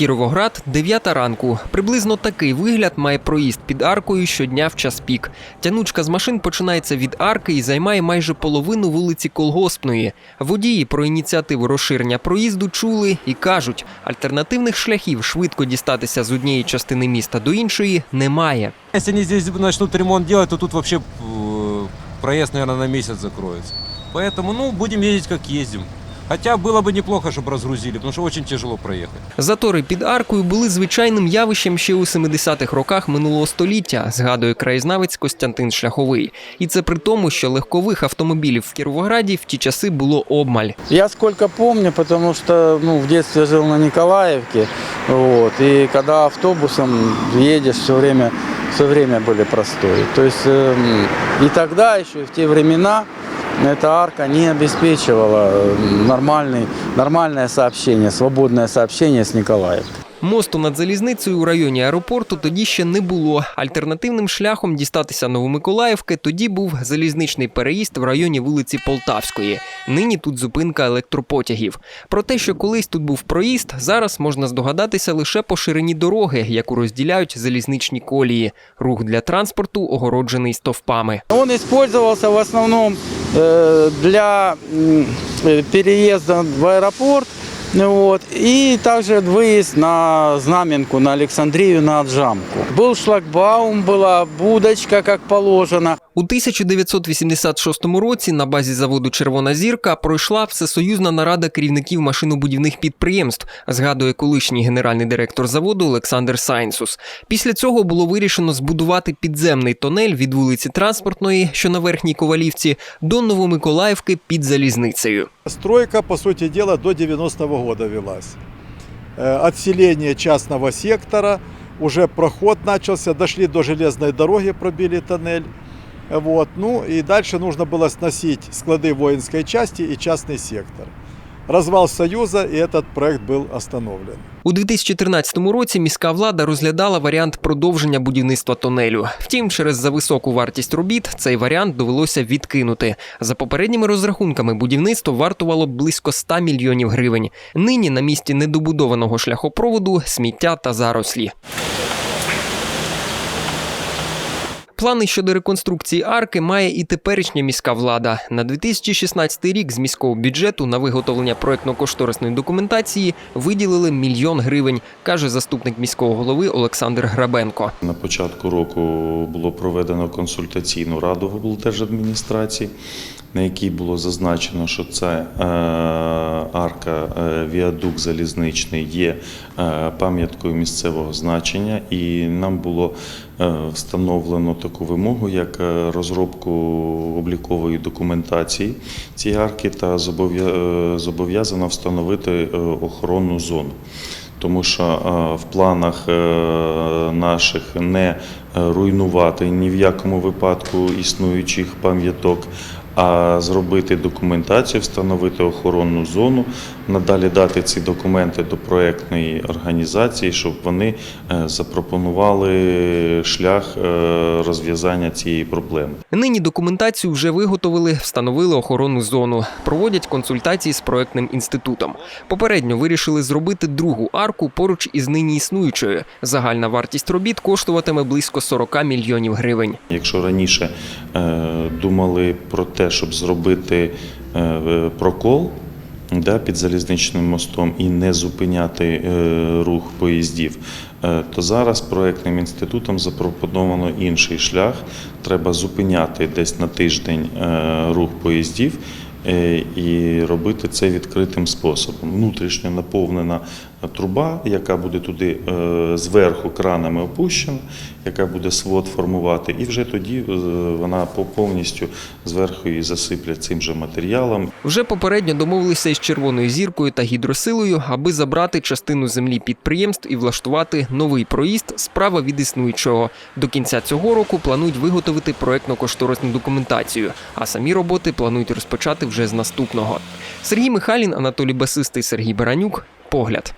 Кіровоград, 9 ранку. Приблизно такий вигляд має проїзд під аркою щодня в час пік. Тянучка з машин починається від арки і займає майже половину вулиці Колгоспної. Водії про ініціативу розширення проїзду чули і кажуть, альтернативних шляхів швидко дістатися з однієї частини міста до іншої немає. Если они здесь начнут ремонт делать, то тут э, проезд, наверное, на месяц закроется. Поэтому, ну, будем ездить как ездим. Хотя было бы неплохо, чтобы разгрузили, потому что очень тяжело проехать. Затори під аркою були звичайним явищем ще у 70-х роках минулого століття, згадує краєзнавець Костянтин Шляховий. І це при тому, що легкових автомобілів в Кіровограді в ті часи було обмаль. Я сколько помню, потому что ну, в детстве жил на Николаевке, вот, и когда автобусом едешь, все время, все время были простои. То есть эм, и тогда еще, и в те времена, эта арка не обеспечивала э, нормальный, нормальное сообщение, свободное сообщение с Николаевкой. Мосту над залізницею у районі аеропорту тоді ще не було. Альтернативним шляхом дістатися Новомиколаївки тоді був залізничний переїзд в районі вулиці Полтавської. Нині тут зупинка електропотягів. Про те, що колись тут був проїзд, зараз можна здогадатися лише по ширині дороги, яку розділяють залізничні колії. Рух для транспорту огороджений стовпами. Он использовался в основном э, для м, э, переезда в аэропорт, ну вот, и также выезд на Знаменку, на Александрию, на Отжамку. Был шлагбаум, была будочка, как положено. У 1986 році на базі заводу Червона зірка пройшла всесоюзна нарада керівників машинобудівних підприємств, згадує колишній генеральний директор заводу Олександр Сайнсус. Після цього було вирішено збудувати підземний тонель від вулиці Транспортної, що на верхній ковалівці, до Новомиколаївки під залізницею. Стройка, по сути дела, до 90-го года велась. Э, Отселение частного сектора, уже проход начался, дошли до железной дороги, пробили тоннель. Вот. Ну и дальше нужно было сносить склады воинской части и частный сектор. Развал Союза, и этот проект был остановлен. У 2013 році міська влада розглядала варіант продовження будівництва тонелю. Втім, через зависоку вартість робіт цей варіант довелося відкинути. За попередніми розрахунками, будівництво вартувало близько 100 мільйонів гривень. Нині на місці недобудованого шляхопроводу сміття та зарослі. Плани щодо реконструкції арки має і теперішня міська влада. На 2016 рік з міського бюджету на виготовлення проектно-кошторисної документації виділили мільйон гривень, каже заступник міського голови Олександр Грабенко. На початку року було проведено консультаційну раду в облдержадміністрації, на якій було зазначено, що це арка е, віадук залізничний є е, пам'яткою місцевого значення, і нам було встановлено таку вимогу, як е, розробку облікової документації цієї арки та е, зобов'язано встановити е, охоронну зону тому що е, в планах е, наших не е, руйнувати ні в якому випадку існуючих пам'яток, а зробити документацію, встановити охоронну зону, надалі дати ці документи до проектної організації, щоб вони е, запропонували шлях е, розв'язання цієї проблеми. Нині документацію вже виготовили, встановили охоронну зону, проводять консультації з проектним інститутом. Попередньо вирішили зробити другу арку поруч із нині існуючою. Загальна вартість робіт коштуватиме близько 40 мільйонів гривень. Якщо раніше е, думали про те, щоб зробити е, прокол да, під залізничним мостом і не зупиняти е, рух поїздів, е, то зараз проектним інститутом запропоновано інший шлях. Треба зупиняти десь на тиждень рух поїздів. І робити це відкритим способом. Внутрішньо наповнена труба, яка буде туди е, зверху кранами опущена, яка буде свод формувати, і вже тоді е, вона по- повністю зверху її засиплять цим же матеріалом. Вже попередньо домовилися із червоною зіркою та гідросилою, аби забрати частину землі підприємств і влаштувати новий проїзд справа від існуючого. До кінця цього року планують виготовити проектно-кошторисну документацію, а самі роботи планують розпочати вже з наступного. Сергій Михайлін, Анатолій Басистий, Сергій Баранюк. Погляд.